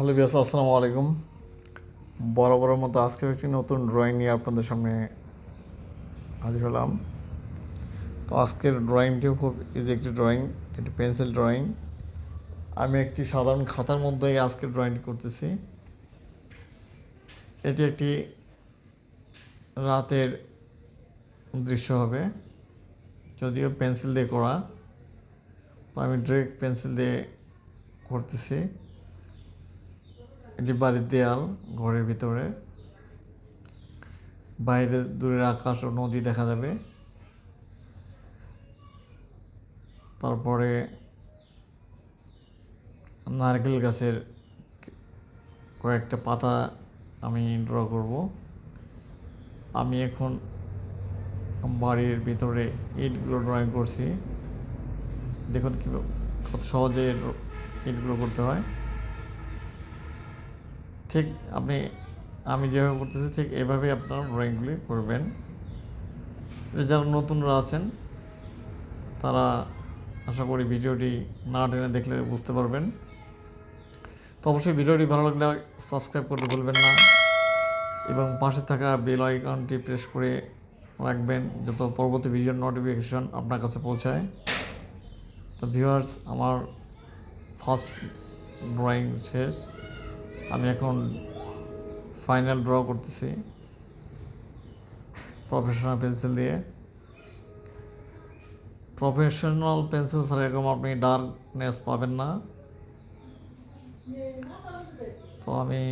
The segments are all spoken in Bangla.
হ্যালো বিয়াস আসসালামু আলাইকুম। বরাবরের মতো আজকে একটি নতুন ড্রয়িং নিয়ে আপনাদের সামনে হাজির হলাম। তো আজকের ড্রয়িংটিও খুব ইজি একটি ড্রয়িং একটি পেন্সিল ড্রয়িং আমি একটি সাধারণ খাতার মধ্যেই আজকের ড্রয়িংটি করতেছি। এটি একটি রাতের দৃশ্য হবে। যদিও পেন্সিল দিয়ে করা। তো আমি ডিরেক্ট পেন্সিল দিয়ে করতেছি। এটি বাড়ির দেয়াল, ঘরের ভিতরে। বাইরে দূরের আকাশ ও নদী দেখা যাবে। তারপরে নারকেল গাছের কয়েকটা পাতা আমি ড্র করব। আমি এখন বাড়ির ভিতরে ইটগুলো ড্রয়িং করছি। দেখুন কী কত সহজে ইটগুলো করতে হয়। ঠিক আপনি আমি যেভাবে করতেছি ঠিক এভাবে আপনারা ড্রয়িংগুলি করবেন। যারা নতুনরা আছেন, তারা আশা করি ভিডিওটি না টেনে দেখলে বুঝতে পারবেন। তো অবশ্যই ভিডিওটি ভালো লাগলে সাবস্ক্রাইব করতে ভুলবেন না এবং পাশে থাকা বেল আইকনটি প্রেস করে রাখবেন যত পরবর্তী ভিডিওর নোটিফিকেশন আপনার কাছে পৌঁছায়। তো ভিউয়ার্স, আমার ফার্স্ট ড্রয়িং শেষ। আমি এখন ফাইনাল ড্র করতেছি। প্রফেশনাল পেন্সিল দিয়ে। প্রফেশনাল পেন্সিল ছাড়া এরকম আপনি ডার্কনেস পাবেন না। তো আমি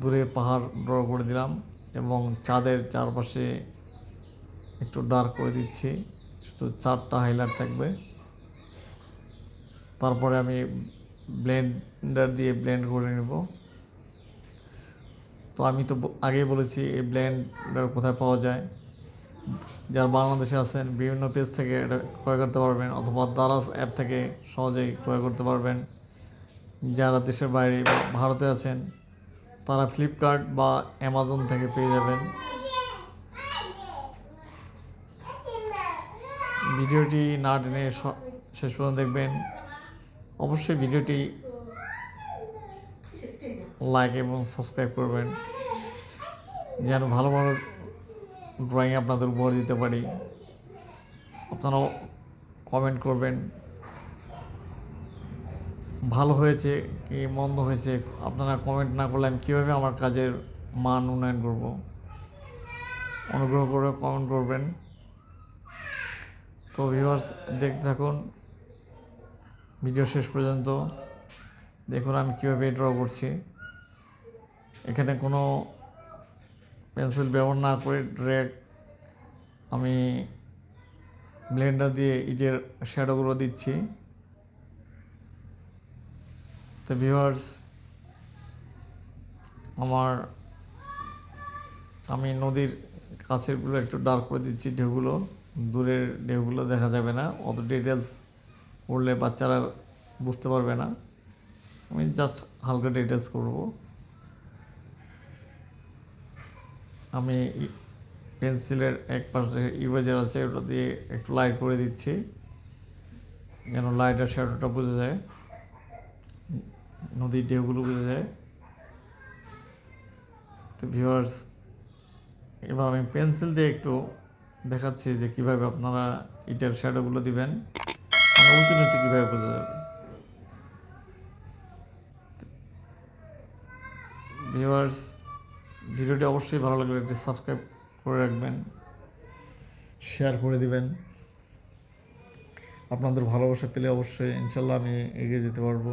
দূরে পাহাড় ড্র করে দিলাম এবং চাঁদের চারপাশে একটু ডার্ক করে দিচ্ছি। শুধু চারটা হাইলাইট থাকবে। তারপরে আমি ব্লেন্ডার দিয়ে ব্লেন্ড করে নেব। তো আমি তো আগেই বলেছি, এই ব্লেন্ডার কোথায় পাওয়া যায়? যারা বাংলাদেশে আছেন, বিভিন্ন পেজ থেকে এটা ক্রয় করতে পারবেন, অথবা দারাজ অ্যাপ থেকে সহজেই ক্রয় করতে পারবেন। যারা দেশের বাইরে ভারতে আছেন, তারা ফ্লিপকার্ট বা অ্যামাজন থেকে পেয়ে যাবেন। ভিডিওটি না টেনে শেষ পর্যন্ত দেখবেন। অবশ্যই ভিডিওটি লাইক এবং সাবস্ক্রাইব করবেন। যেন ভালো ভালো ড্রয়িং আপনাদের উপহার দিতে পারি। আপনারাও কমেন্ট করবেন। ভালো হয়েছে কি মন্দ হয়েছে? আপনারা কমেন্ট না করলে আমি কীভাবে আমার কাজের মান উন্নয়ন করব? অনুগ্রহ করে কমেন্ট করবেন। তো ভিউয়ার্স দেখতে থাকুন। ভিডিও শেষ পর্যন্ত। দেখুন আমি কীভাবে ড্র করছি। এখানে কোনো পেন্সিল ব্যবহার না করে ড্রেক আমি ব্লেন্ডার দিয়ে ইটের শ্যাডোগুলো দিচ্ছি। তো ভিউয়ার্স আমার, আমি নদীর কাছেরগুলো একটু ডার্ক করে দিচ্ছি ঢেউগুলো। দূরের ঢেউগুলো দেখা যাবে না, অত ডিটেলস পড়লে বাচ্চারা বুঝতে পারবে না। আমি জাস্ট হালকা ডিটেলস করব। আমি পেন্সিলের এক পাশে ইরেজার আছে, ওটা দিয়ে একটু লাইট করে দিচ্ছি, যেন লাইটের শ্যাডোটা বোঝা যায়, নদীর ঢেউগুলো বোঝা যায়। তো ভিউয়ার্স এবার আমি পেন্সিল দিয়ে একটু দেখাচ্ছি যে কীভাবে আপনারা ইটের শ্যাডোগুলো দিবেন মানে উঁচু নিচু কীভাবে বোঝা যাবে। ভিউয়ার্স ভিডিওটি অবশ্যই ভালো লাগলে একটি সাবস্ক্রাইব করে রাখবেন, শেয়ার করে দিবেন। আপনাদের ভালোবাসা পেলে অবশ্যই ইনশাল্লাহ আমি এগিয়ে যেতে পারব।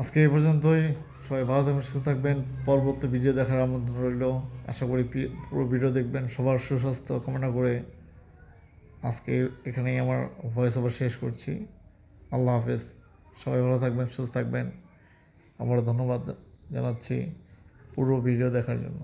আজকে এই পর্যন্তই। সবাই ভালো থাকবেন, সুস্থ থাকবেন। পরবর্তী ভিডিও দেখার আমন্ত্রণ রইল। আশা করি পুরো ভিডিও দেখবেন। সবার সুস্বাস্থ্য কামনা করে আজকে এখানেই আমার ভয়েস ওভার শেষ করছি। আল্লাহ হাফেজ। সবাই ভালো থাকবেন, সুস্থ থাকবেন। আমার ধন্যবাদ। জানাচ্ছি পুরো ভিডিও দেখার জন্য।